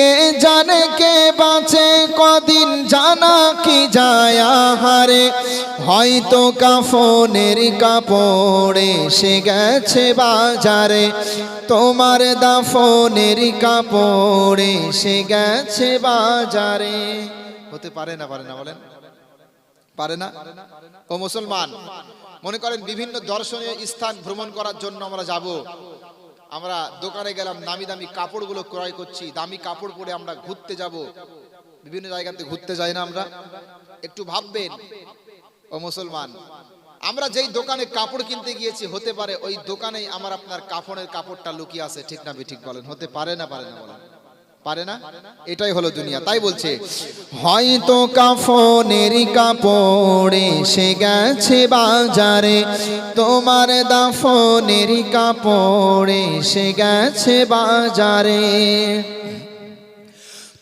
কে জানে কে বাঁচে? কদিন জানা কি যায় আহারে? হয়তো কাফনের কাপড়ে সে গেছে বাজারে। তোমার দাফনের কাপড়ে সে গেছে বাজারে। হতে পারে না পারে না, বলেন। পারে না? ও মুসলমান, মনে করেন বিভিন্ন দর্শনীয় স্থান ভ্রমণ করার জন্য আমরা যাব। আমরা দোকানে গেলাম দামি দামি কাপড়গুলো ক্রয় করছি, দামি কাপড় পরে আমরা ঘুরতে যাব। বিভিন্ন জায়গাতে ঘুরতে যাই না আমরা। একটু ভাববেন, ও মুসলমান, আমরা যেই দোকানে কাপড় কিনতে গিয়েছি, হতে পারে ওই দোকানেই আমার আপনার কাপড়ের কাপড়টা লুকিয়ে আছে, ঠিক না ঠিক বলেন, হতে পারে না পারে না বলেন। পারে না? এটাই হলো দুনিয়া। তাই বলছে, হয়তো কাফনের কাপড়ে সে গেছে বাজারে, তোমার দাফনের কাপড়ে সে গেছে বাজারে।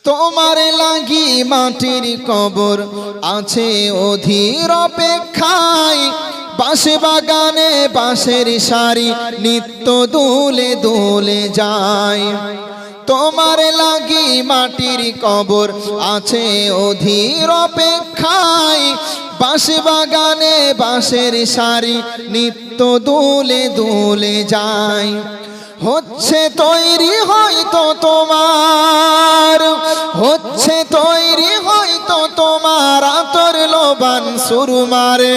তোমার লাগি মাটির কবর আছে অধীর অপেক্ষায় বাসে বাগানে বাঁশের সারি নিত্য দুলে দুলে যায়। তোমার লাগি মাটির কবর আছে অধীর অপেক্ষায়। বাঁশে বাগানে বাঁশের সারি নিত্য দুলে দুলে যায়। হচ্ছে তৈরি হয়তো তোমার, হচ্ছে তৈরি হয়তো তোমার আতর লোবান সুরমারে,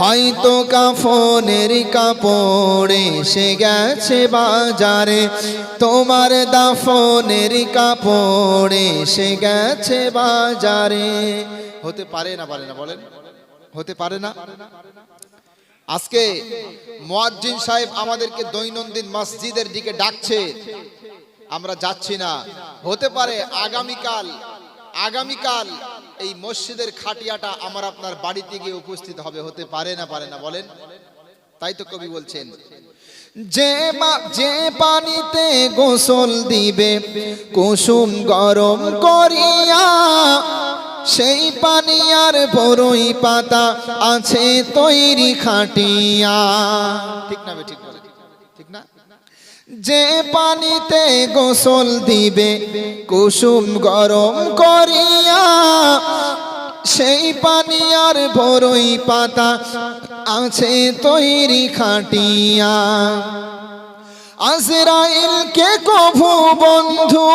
হয়তো কাফনের কাপড়ে সে গেছে বাজারে, তোমার দাফনের কাপড়ে সে গেছে বাজারে। হতে পারে না পারে না বলেন? হতে পারে না? আজকে মুয়াজ্জিন সাহেব আমাদেরকে দৈনন্দিন মসজিদের দিকে ডাকছে। আমরা যাচ্ছি না। হতে পারে আগামীকাল আগামীকাল এই মসজিদের খাটিয়াটা আমার আপনার বাড়িতে গিয়ে উপস্থিত হবে, হতে পারে না পারে না, বলেন। তাই তো কবি বলছেন, যে যে পানিতে গোসল দিবে, কুসুম গরম করিয়া, সেই পানি আর বড়ই পাতা আছে তৈরি খাটিয়া। ঠিক না ঠিক যে পানিতে গোসল দিবে, কুসুম গরম করিয়া, সেই পানি আর বড়ই পাতা আছে তৈরি খাটিয়া। আজরাইল কে কভু বন্ধু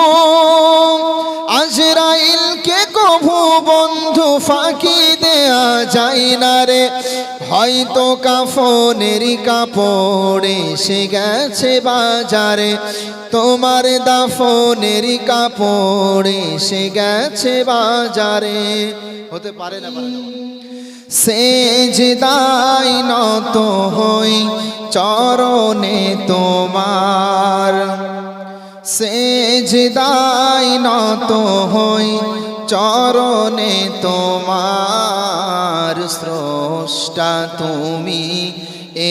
আজরাইল কে কভু বন্ধু, ফাঁকি দেয়া যায় না রে। হয়তো কাফনের কাপড়ে সে গেছে বাজারে। তোমার দাফনের কাপড়ে সে গেছে বাজারে। হতে পারে না। সেজদাই নত হই চরণে তোমার। সেজদাই নত হই চরণে তোমার। স্রষ্টা তুমি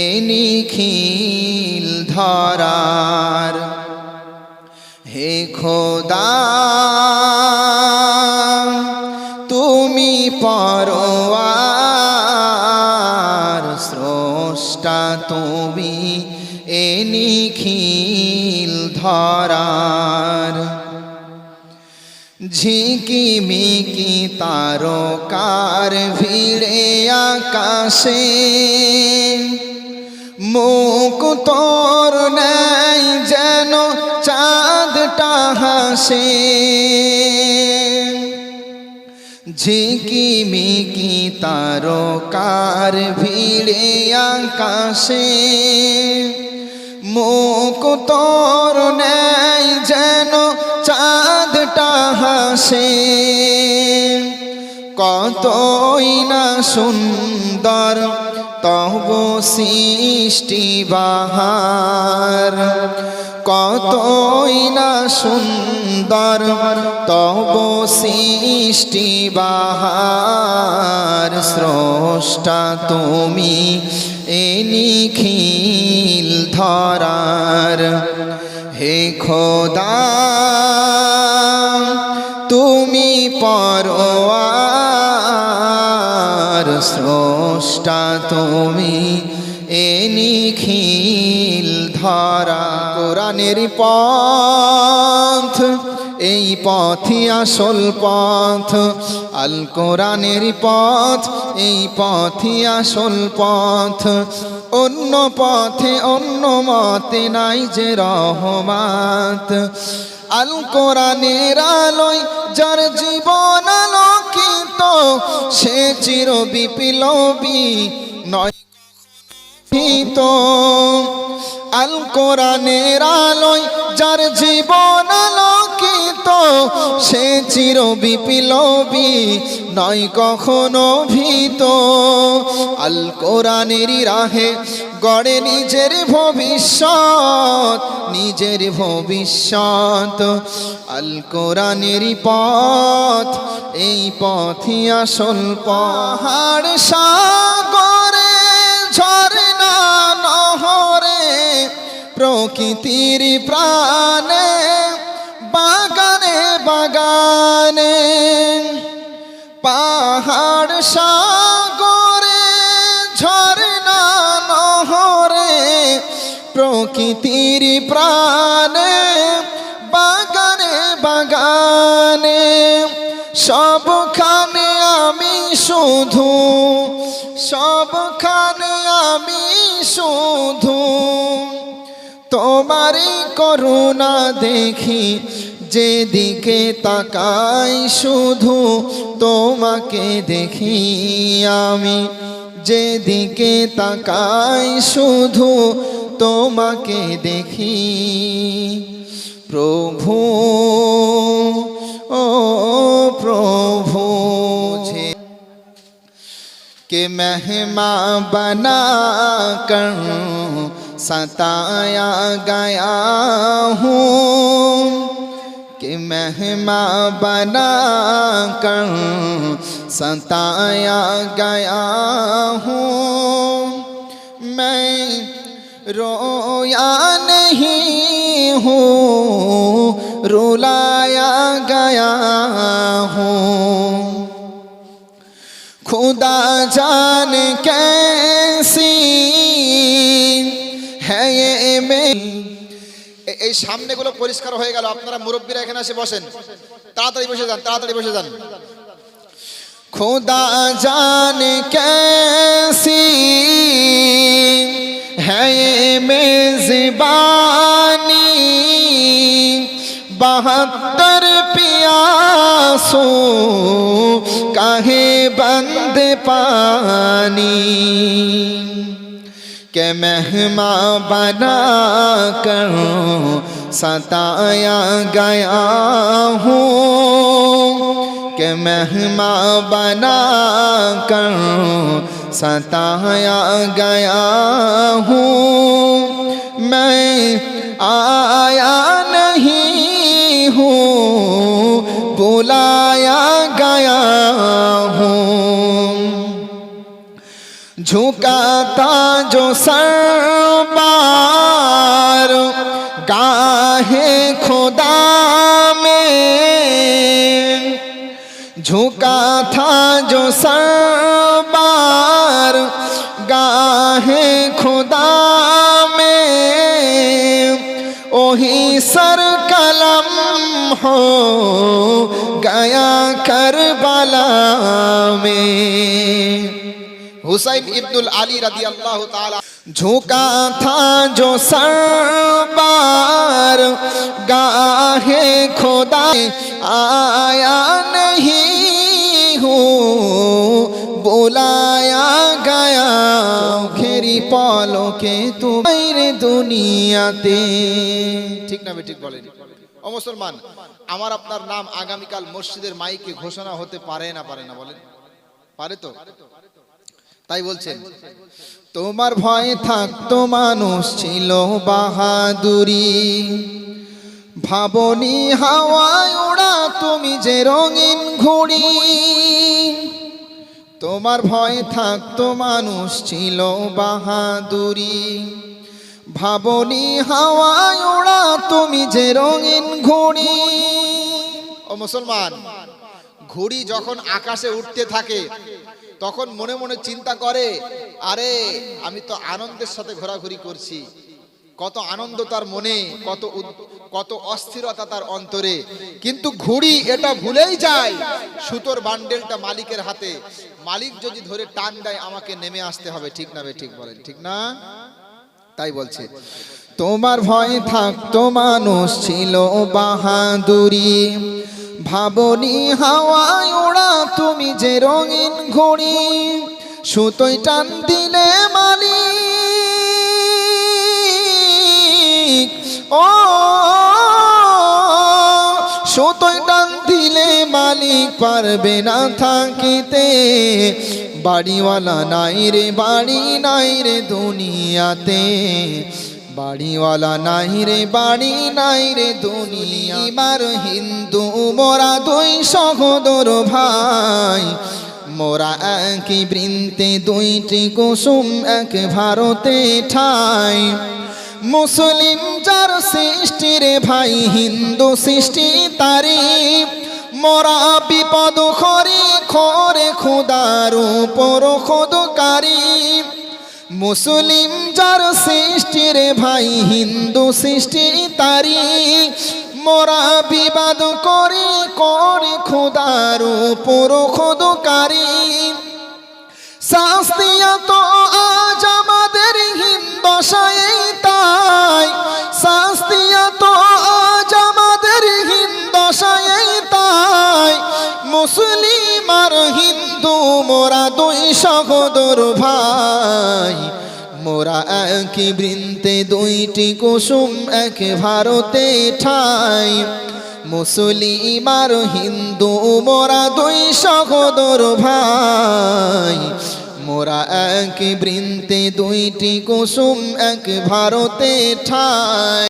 এ নিখিল ধরার। হে খোদা ঝিকি মিকি তারকার ভিড়ে আকাশে। মুখ তোর নাই যেন চাঁদটা হাসে। ঝিকি মিকি তারকার ভিড়ে আকাশে। চাঁদটা হাসে। কতই না সুন্দর তব সৃষ্টি বাহার। কতই না সুন্দর তব সৃষ্টি বাহার। স্রষ্টা তুমি এ নিখিল ধরার। হে খোদা স্রষ্টা তুমি এ নিখিল ধরা। কোরআনের পথ, এই পথই আসল পথ। আল কোরআনের পথ, এই পথই আসল পথ। অন্য পথে অন্য মতে নাই যে রহমাত। আল কোরআনের আলোয় যার জীবন আলোকিত সে চির বিপ্লবী, নয় তো আল কোরআনের আলোয় যার জীবন আলোকিত, সে চির বিপ্লবী, নয় কখনো ভীত। আল কোরআনেরই রাহে গড়ে নিজের ভবিষ্যৎ নিজের ভবিষ্যৎ। আল কোরআনেরই পথ, এই পথই আসল পাহাড়, সাগরে ঝরনা নহরে প্রকৃতির প্রাণে, বাগানে বাগানে। পাহাড়, সাগরে ঝরনা প্রকৃতির প্রাণে, বাগানে বাগানে, সবখানে আমি শুধু, সবখানে আমি শুধু। তোমারই করুণা দেখি, যেদিকে তাকাই শুধু, তোমাকে দেখি আমি। যেদিকে তাকাই শুধু তোমাকে দেখি? প্রভু، ও প্রভু، যে کہ مہما بنا کر ستایا گیا ہوں کہ مہما بنا کر ستایا گیا ہوں میں رویا نہیں ہوں رلایا گیا ہوں خدا جان کیسی ہے یہ میری এই সামনেগুলো পরিষ্কার হয়ে গেল আপনারা মুরব্বীরা এখানে এসে বসেন তাড়াতাড়ি বসে যান তাড়াতাড়ি বসে যান খোদা জান কেসি ہے میزبانی بہتر پیاسوں کہے بند پانی۔ کہ مہما بنا کر ستایا گیا ہوں۔ کہ مہما بنا کر ستایا گیا ہوں۔ میں آیا نہیں ہوں۔ بلایا گیا ہوں۔ جھکاتا جو سر بار گاہے خدا میں۔ جھکا تھا جو سر ہے خدا میں، اوہی سر کلم ہو گیا کربلا میں۔ حسین ابن العلی رضی اللہ تعالی جھوکا تھا جو سر بار گاہ خدا آیا نہیں ہوں۔ বুলায়া গায়া খেরি পলকে তু বাইরে দুনিয়াতে। ঠিক না ঠিক বলেন। ও মুসলমান, আমার আপনার নাম আগামীকাল মসজিদের মাইকে ঘোষণা হতে পারে না পারে না বলেন। পারে তো? তাই বলছেন, তোমার ভয়ে থাকতো মানুষ ছিল বাহাদুরি। ভাবনি হাওয়ায় ওড়া তুমি যে রঙিন ঘুড়ি। তোমার ভয়ে থাকতো মানুষ ছিল বাহাদুরি। ভাবনি হাওয়ায় ওড়া তুমি যে রঙিন ঘুড়ি। ও মুসলমান, ঘুড়ি যখন আকাশে উঠতে থাকে, তখন মনে মনে চিন্তা করে, আরে, আমি তো আনন্দের সাথে ঘোরাঘুরি করছি। কত আনন্দ তার মনে, কত কত অস্থিরতা তার অন্তরে। কিন্তু ঘুড়ি এটা ভুলেই যায়। সুতোর বান্ডেলটা মালিকের হাতে। মালিক যদি ধরে টান দেয়, আমাকে নেমে আসতে হবে। ঠিক না ঠিক বলেন। ঠিক না? তাই বলছে। তোমার ভয়ে থাকতো মানুষ ছিল বাহাদুরি। ভাবনি হাওয়ায় ওড়া তুমি যে রঙিন ঘড়ি। সুতোয় টান দিলে পারবে না থাকিতে। বাড়িওয়ালা নাই রে, বাড়ি নাই রে দুনিয়াতে। বাড়িওয়ালা নাই রে, বাড়ি নাই রে দুনিয়া মার হিন্দু, মোরা দুই সহোদর ভাই। মোরা একই বৃন্তে, দুইটি কুসুম, এক ভারতে ঠাই। মুসলিম যার সৃষ্টি রে ভাই, হিন্দু সৃষ্টি তারি মোরা বিপদ খরি, খরে খুদার উপর খোদকারী। মুসলিম যার সৃষ্টি রে ভাই, হিন্দু সৃষ্টি তারি মোরা বিবাদ করি করে খুদার উপর খোদকারী। শাস্তিয়া তো আর হিন্দু, মোরা দুই সহোদর ভাই। মোরা একই বৃন্তে দুইটি কুসুম, এক ভারতে ঠাই। মুসলিম আর হিন্দু, মোরা দুই সহোদর ভাই। মোরা এক বৃন্তে দুইটি কুসুম, এক ভারতে ঠাই।